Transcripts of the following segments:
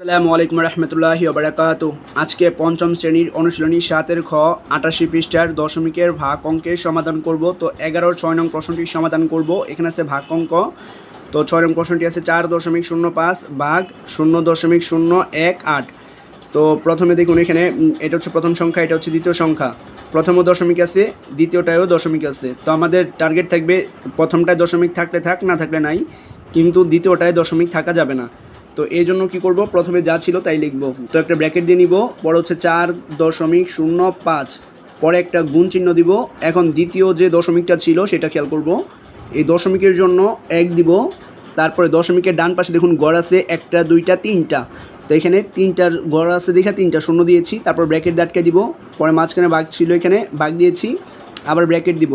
আসসালামু আলাইকুম রহমতুল্লাহি ওবরাকাতু আজকে পঞ্চম শ্রেণির অনুশীলনী সাতের খ, আটাশি পৃষ্ঠার দশমিকের ভাগ অঙ্কের সমাধান করব। তো এগারোর ছয় নং প্রশ্নটির সমাধান করব। এখানে আছে ভাগ অঙ্ক তো ছয় নং প্রশ্নটি আছে চার দশমিক শূন্য পাঁচ ভাগ শূন্য দশমিক শূন্য এক আট। তো প্রথমে দেখুন এখানে এটা হচ্ছে প্রথম সংখ্যা, এটা হচ্ছে দ্বিতীয় সংখ্যা। প্রথমও দশমিক আছে, দ্বিতীয়টায়ও দশমিক আছে। তো আমাদের টার্গেট থাকবে, প্রথমটায় দশমিক থাকলে থাক, না থাকলে নাই। কিন্তু দ্বিতীয়টায় দশমিক থাকা যাবে না। তো এই জন্য কী করব? প্রথমে যা ছিল তাই লিখব। তো একটা ব্র্যাকেট দিয়ে নিব। পরে হচ্ছে চার দশমিক শূন্য পাঁচ। পরে একটা গুণ চিহ্ন দিব। এখন দ্বিতীয় যে দশমিকটা ছিল সেটা খেয়াল করব। এই দশমিকের জন্য এক দিব। তারপরে দশমিকের ডান পাশে দেখুন গড় আছে একটা, দুইটা, তিনটা। তো এখানে তিনটার গড় আছে দেখে তিনটা শূন্য দিয়েছি। তারপর ব্র্যাকেট দাটকে দিব। পরে মাঝখানে বাঘ ছিল এখানে, বাঘ দিয়েছি। আবার ব্র্যাকেট দিব।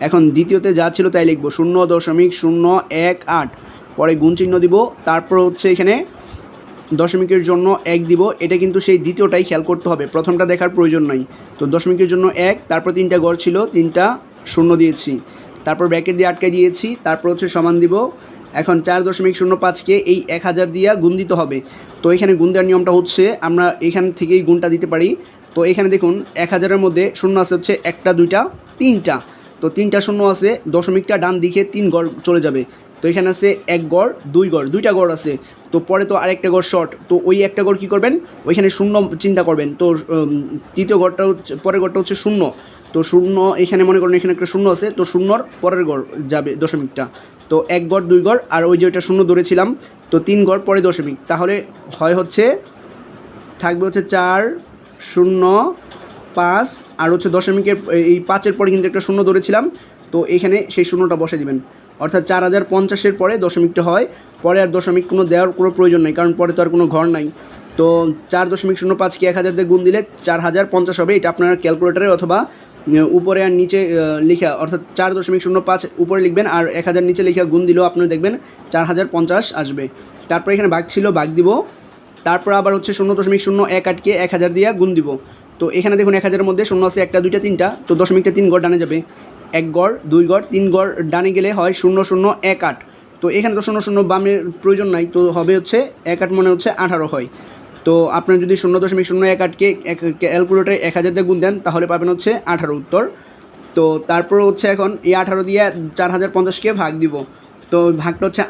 এখন দ্বিতীয়তে যা ছিল তাই লিখব। শূন্য দশমিক শূন্য এক আট। পরে গুণ চিহ্ন দিব, তারপর হচ্ছে এখানে দশমিকের জন্য এক দিব। এটা কিন্তু সেই দ্বিতীয়টাই খেয়াল করতে হবে। প্রথমটা দেখার প্রয়োজন নাই। তো দশমিকের জন্য এক, তারপর তিনটা গড় ছিল, তিনটা শূন্য দিয়েছি। তারপর ব্র্যাকেট দিয়ে আটকে দিয়েছি, তারপর হচ্ছে সমান দিব। এখন চার দশমিক শূন্য পাঁচকে এই এক হাজার দিয়া গুণ দিতে হবে। তো এখানে গুণ দেওয়ার নিয়মটা হচ্ছে, আমরা এখান থেকেই গুণটা দিতে পারি। তো এখানে দেখুন, এক হাজারের মধ্যে শূন্য আছে হচ্ছে একটা, দুইটা, তিনটা। তো তিনটা শূন্য আছে, দশমিকটা ডান দিকে তিন গড় চলে যাবে। তো এখানে আছে এক গড়, দুই গড়, দুইটা গড় আছে। তো পরে তো আরেকটা গড় শর্ট তো ওই একটা গড় কী করবেন? ওইখানে শূন্য চিন্তা করবেন। তো তৃতীয় গড়টা হচ্ছে, পরের গড়টা হচ্ছে শূন্য। তো শূন্য, এখানে মনে করেন এখানে একটা শূন্য আছে, তো শূন্যর পরের গড় যাবে দশমিকটা। তো এক গড়, দুই গড়, আর ওই যে ওইটা শূন্য ধরেছিলাম, তো তিন গড়, পরে দশমিক। তাহলে হয় হচ্ছে, থাকবে হচ্ছে চার, শূন্য, পাঁচ, আর হচ্ছে দশমিকের, এই পাঁচের পরে কিন্তু একটা শূন্য ধরেছিলাম, তো এখানে সেই শূন্যটা বসে দিবেন। অর্থাৎ চার হাজার পঞ্চাশের পরে দশমিকটা হয়। পরে আর দশমিক কোনো দেওয়ার কোনো প্রয়োজন নেই, কারণ পরে তো আর কোনো ঘর নাই। তো চার দশমিক শূন্য পাঁচকে এক হাজার দিয়ে গুণ দিলে চার হাজার পঞ্চাশ হবে, এটা আপনার ক্যালকুলেটারে অথবা উপরে আর নিচে লেখা, অর্থাৎ চার দশমিক শূন্য পাঁচ উপরে লিখবেন আর এক হাজার নিচে লেখা গুণ দিলেও আপনারা দেখবেন চার হাজার পঞ্চাশ আসবে। তারপরে এখানে বাঘ ছিল, বাঘ দিব। তারপর আবার হচ্ছে শূন্য দশমিক শূন্য এক আটকে এক হাজার দিয়ে গুণ দিব। তো এখানে দেখুন এক হাজারের মধ্যে শূন্য আছে একটা, দুইটা, তিনটা, তো দশমিকটা তিন গড় ডানে যাবে। এক গড়, দুই গড়, তিন গড় ডানে গেলে হয় শূন্য শূন্য, এক আট। তো এখানে তো শূন্য শূন্য বামের প্রয়োজন নাই, তো হবে হচ্ছে এক আট মনে হচ্ছে আঠারো হয়। তো আপনার যদি শূন্য দশমিক শূন্য এক আটকে এক ক্যালকুলেটারে এক হাজার দিয়ে গুণ দেন, তাহলে পাবেন হচ্ছে আঠারো উত্তর। তো তারপর হচ্ছে এখন এই আঠারো দিয়ে চার হাজার পঞ্চাশকে ভাগ দিব। তো ভাগটা হচ্ছে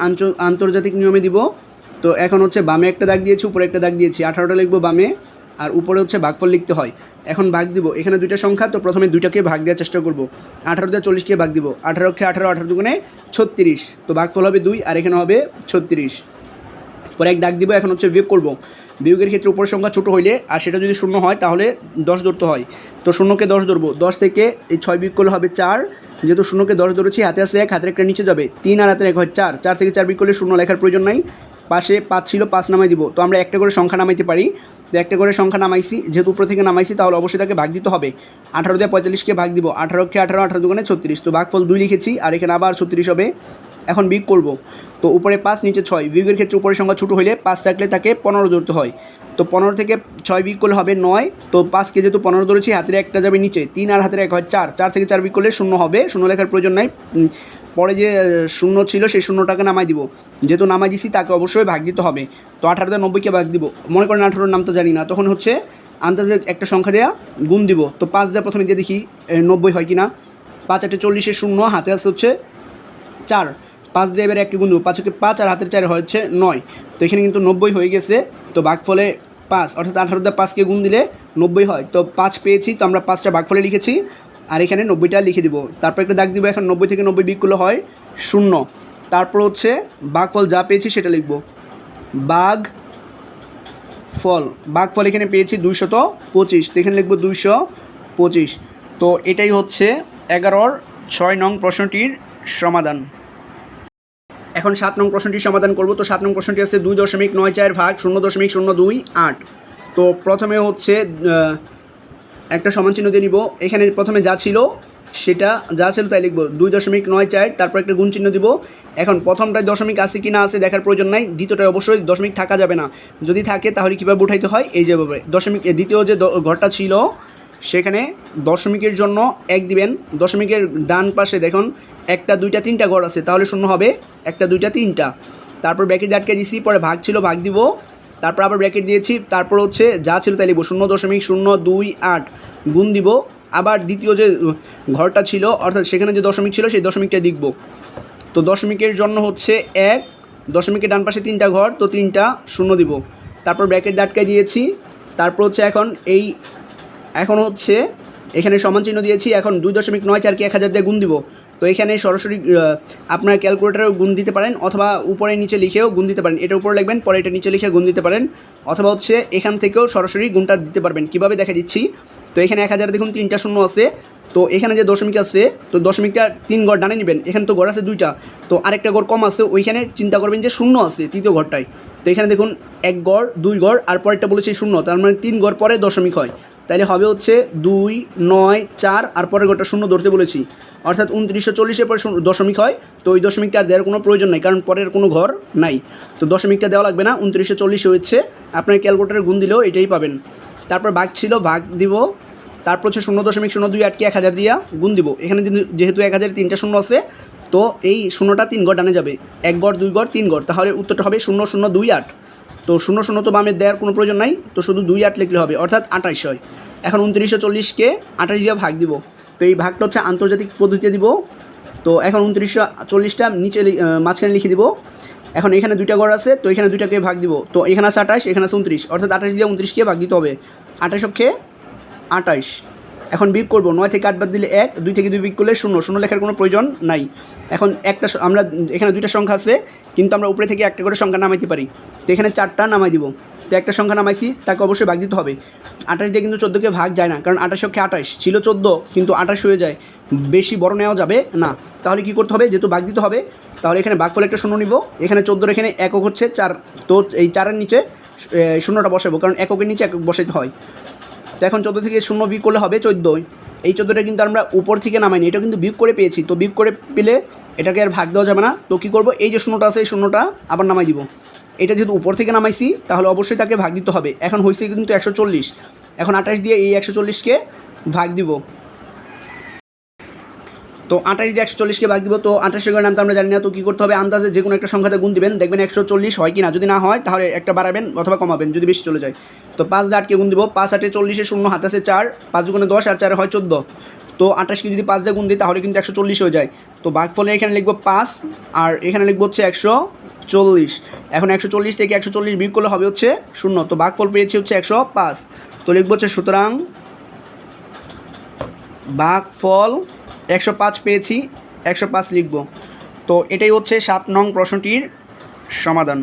আন্তর্জাতিক নিয়মে দিব। তো এখন হচ্ছে বামে একটা দাগ দিয়েছি, উপরে একটা দাগ দিয়েছি। আঠারোটা লিখব বামে। আর উপরে হচ্ছে ভাগফল লিখতে হয়। এখন ভাগ দিব। এখানে দুইটা সংখ্যা, তো প্রথমে দুইটাকে ভাগ দেওয়ার চেষ্টা করব। আঠারো দিয়ে চল্লিশকে ভাগ দিব। আঠারোকে আঠারো আঠারো দুগুণে ছত্রিশ। তো ভাগফল হবে দুই, আর এখানে হবে ছত্রিশ। পরে এক দাগ দিব, এখন হচ্ছে বিয়োগ করব। বিয়োগের ক্ষেত্রে উপর সংখ্যা ছোটো হইলে, আর সেটা যদি শূন্য হয়, তাহলে দশ ধরতে হয়। তো শূন্যকে দশ ধরবো। দশ থেকে এই ছয় বিয়োগ করলে হবে চার। যেহেতু শূন্যকে দশ ধরেছি, হাতে আসলে এক, হাতের একটা নিচে যাবে। তিন আর হাতের এক হয় চার। চার থেকে চার বিয়োগ করলে শূন্য লেখার প্রয়োজন নাই। পাশে পাঁচ ছিল, পাঁচ নামাই দিব। তো আমরা একটা করে সংখ্যা নামাইতে পারি। একটা করে সংখ্যা নামাইছি, যেহেতু উপর থেকে নামাইছি, তাহলে অবশ্যই তাকে ভাগ দিতে হবে। আঠারো দিয়ে পঁয়তাল্লিশকে ভাগ দিব, আঠারোকে আঠারো আঠারো দুগুণে ছত্রিশ। তো ভাগফল দুই লিখেছি, আর এখানে আবার ছত্রিশ হবে। এখন বিয়োগ করব। তো উপরে পাঁচ, নিচে ছয়। বিয়োগের ক্ষেত্রে উপরের সংখ্যা ছোটো হলে পাঁচ থাকলে তাকে পনেরো ধরতে হয়। তো পনেরো থেকে ছয় বিয়োগ করলে হবে নয়। তো পাঁচকে যেহেতু পনেরো ধরেছি, হাতের একটা যাবে নিচে। তিন আর হাতের এক হয় চার। চার থেকে চার বিয়োগ করলে শূন্য হবে। শূন্য লেখার প্রয়োজন নাই। পরে যে শূন্য ছিল সেই শূন্যটাকে নামাই দিব। যেহেতু নামাই দিছি, তাকে অবশ্যই ভাগ দিতে হবে। তো আঠারোতে নব্বইকে ভাগ দিব। মনে করেন আঠারোর নাম তো জানি না। তখন হচ্ছে আন্দাজে একটা সংখ্যা দেওয়া গুণ দিব। তো পাঁচ দেওয়া প্রথমে দিয়ে দেখি নব্বই হয় কি না পাঁচ একটা চল্লিশের শূন্য, হাতে আছে হচ্ছে চার। পাঁচ দিয়ে এবার একটি গুণ দেবো। পাঁচকে পাঁচ আর হাতের চার হচ্ছে নয়। তো এখানে কিন্তু নব্বই হয়ে গেছে। তো ভাগফলে পাঁচ, অর্থাৎ আঠারো দিয়ে পাঁচকে গুণ দিলে নব্বই হয়। তো পাঁচ পেয়েছি, তো আমরা পাঁচটা ভাগফলে লিখেছি। আর এখানে নব্বইটা লিখে দিব। তারপর একটা দাগ দিব, এখন নব্বই থেকে নব্বই বিয়োগ করলে হয় শূন্য। তারপর হচ্ছে বাঘ ফল যা পেয়েছি সেটা লিখব। বাঘ ফল বাঘ ফল এখানে পেয়েছি দুইশত পঁচিশ। তো এখানে লিখব দুইশো পঁচিশ। তো এটাই হচ্ছে এগারোর ছয় নং প্রশ্নটির সমাধান। এখন সাত নং প্রশ্নটির সমাধান করব। তো সাত নং প্রশ্নটি আছে দুই দশমিক নয় চার ভাগ শূন্য দশমিক শূন্য দুই আট। তো প্রথমে হচ্ছে একটা সমান চিহ্ন দিয়ে নিব। এখানে প্রথমে যা ছিল, সেটা যা ছিল তাই লিখব। দুই দশমিক নয় চার, তারপর একটা গুণ চিহ্ন দিব। এখন প্রথমটায় দশমিক আছে কি না আছে দেখার প্রয়োজন নাই, দ্বিতীয়টায় অবশ্যই দশমিক থাকা যাবে না। যদি থাকে, তাহলে কীভাবে উঠাইতে হয়? এই যেভাবে দশমিক দ্বিতীয় যে ঘরটা ছিল, সেখানে দশমিকের জন্য এক দিবেন। দশমিকের ডান পাশে দেখুন, একটা, দুইটা, তিনটা ঘর আছে, তাহলে শূন্য হবে। একটা, দুইটা, তিনটা। তারপর ব্যাকে আটকে দিছি, পরে ভাগ ছিল, ভাগ দিব। তারপর আবার ব্র্যাকেট দিয়েছি। তারপর হচ্ছে যা ছিল তাই লিখব। শূন্য দশমিক শূন্য দুই আট। গুণ দিব। আবার দ্বিতীয় যে ঘরটা ছিল, অর্থাৎ সেখানে যে দশমিক ছিল, সেই দশমিকটা লিখব। তো দশমিকের জন্য হচ্ছে এক, দশমিকের ডান পাশে তিনটা ঘর, তো তিনটা শূন্য দিব। তারপর ব্র্যাকেট দাটকায় দিয়েছি। তারপর হচ্ছে এখন এই, এখন হচ্ছে এখানে সমান চিহ্ন দিয়েছি। এখন দুই দশমিক নয় চারকে এক হাজার দিয়ে গুণ দিব। তো এখানে সরাসরি আপনার ক্যালকুলেটারেও গুণ দিতে পারেন অথবা উপরে নিচে লিখেও গুণ দিতে পারেন। এটা উপরে লিখবেন, পরে এটা নিচে লিখে গুণ দিতে পারেন। অথবা হচ্ছে এখান থেকেও সরাসরি গুণটা দিতে পারবেন। কীভাবে দেখা দিচ্ছি? তো এখানে এক হাজার দেখুন তিনটা শূন্য আছে। তো এখানে যে দশমিক আছে, তো দশমিকটা তিন গড় ডানে নেবেন। এখানে তো গড় আছে দুইটা। তো আরেকটা গড় কম আছে, ওইখানে চিন্তা করবেন যে শূন্য আছে তৃতীয় ঘরটায় তো এখানে দেখুন এক গড়, দুই গড়, আর পরেরটা বলেছি শূন্য। তার মানে তিন গড় পরে দশমিক হয়। তাহলে হবে হচ্ছে দুই, নয়, চার, আর পরের ঘরটা শূন্য ধরতে বলেছি। অর্থাৎ উনত্রিশশো চল্লিশের পরে দশমিক হয়, তো ওই দশমিকটা আর দেওয়ার কোনো প্রয়োজন নাই, কারণ পরের কোনো ঘর নাই। তো দশমিকটা দেওয়া লাগবে না, উনত্রিশশো চল্লিশ হয়েছে, আপনার ক্যালকুলেটারে গুণ দিলেও এটাই পাবেন। তারপর ভাগ ছিল, ভাগ দিব, তারপর হচ্ছে শূন্য দশমিক শূন্য দুই আটকে এক হাজার দিয়া গুণ দিব। এখানে যেহেতু এক হাজার তিনটা শূন্য আছে, তো এই শূন্যটা তিন গড় ডানে যাবে। এক গড় দুই গড় তিন গড় তাহলে উত্তরটা হবে শূন্য শূন্য, দুই, আট। তো শূন্য শূন্য তো বামে দেওয়ার কোনো প্রয়োজন নাই, তো শুধু দুই আট লিখলে হবে, অর্থাৎ আঠাশ হয়। এখন উনত্রিশশো চল্লিশকে আঠাশ দিয়ে ভাগ দিব। তো এই ভাগটা হচ্ছে আন্তর্জাতিক পদ্ধতিতে দিব। তো এখন উনত্রিশশো চল্লিশটা নিচে মাঝখানে লিখে দিব। এখন এখানে দুইটা ঘর আছে, তো এখানে দুইটাকে ভাগ দিব। তো এখানে আছে আঠাশ এখানে আছে উনত্রিশ। অর্থাৎ আঠাশ দিয়ে উনত্রিশকে ভাগ দিতে হবে। আঠাশ অক্ষে আঠাশ এখন বিয়োগ করব নয় থেকে আট বাদ দিলে এক, দুই থেকে দুই বিয়োগ করলে শূন্য। শূন্য লেখার কোনো প্রয়োজন নাই। এখন একটা আমরা এখানে দুইটা সংখ্যা আছে, কিন্তু আমরা উপরে থেকে একটা করে সংখ্যা নামাইতে পারি। তো এখানে চারটা নামাই দিব। তো একটা সংখ্যা নামাইছি, তাকে অবশ্যই ভাগ দিতে হবে। আঠাশ দিয়ে কিন্তু চোদ্দোকে ভাগ যায় না, কারণ আঠাশ অক্ষে আঠাশ। ছিল চোদ্দ, কিন্তু আঠাশ হয়ে যায়। বেশি বড় নেওয়া যাবে না। তাহলে কি করতে হবে? যেহেতু ভাগ দিতে হবে, তাহলে এখানে ভাগ করলে একটা শূন্য নিব। এখানে চোদ্দোর এখানে একক হচ্ছে চার। তো এই চারের নিচে শূন্যটা বসাবো, কারণ এককের নিচে একক বসাতে হয়। তো এখন চোদ্দ থেকে শূন্য বিয়োগ করলে হবে চোদ্দোই। এই চোদ্দোটা কিন্তু আমরা উপর থেকে নামাইনি, এটা কিন্তু বিয়োগ করে পেয়েছি। তো বিয়োগ করে পেলে এটাকে আর ভাগ দেওয়া যাবে না। তো কী করব? এই যে শূন্যটা আছে, এই শূন্যটা আবার নামাই দিব। এটা যেহেতু উপর থেকে নামাইছি, তাহলে অবশ্যই তাকে ভাগ দিতে হবে। এখন হয়েছে কিন্তু একশো চল্লিশ। এখন আঠাশ দিয়ে এই একশো চল্লিশকে ভাগ দিব। তো আঠাশ দিয়ে একশো চল্লিশকে ভাগ দিব, তো আঠাশের নাম তো আমরা জানি না, তো কী করতে হবে? আন্দাজে যে কোনো একটা সংখ্যাতে গুণ দিবেন, দেখবেন একশো চল্লিশ হয় কি না যদি না হয়, তাহলে একটা বাড়াবেন অথবা কমাবেন, যদি বেশি চলে যায়। তো পাঁচ দিয়ে আটকে গুণ দিব, পাঁচ আটে চল্লিশে শূন্য, হাতে আছে চার, পাঁচ গুণে দশ, আর চারে হয় চোদ্দ। তো আঠাশকে যদি পাঁচ দিয়ে গুণ দিই, তাহলে কিন্তু একশো চল্লিশ হয়ে যায়। তো ভাগফলে এখানে লিখব পাঁচ, আর এখানে লিখব হচ্ছে একশো চল্লিশ। এখন একশো চল্লিশ থেকে একশো চল্লিশ বিয়োগ করলে হবে হচ্ছে শূন্য। তো ভাগফল পেয়েছি হচ্ছে একশো পাঁচ। তো লিখব হচ্ছে সুতরাং ভাগফল একশো পাঁচ পেয়েছি একশো পাঁচ লিখব। তো এটাই হচ্ছে সাত নং প্রশ্নটির সমাধান।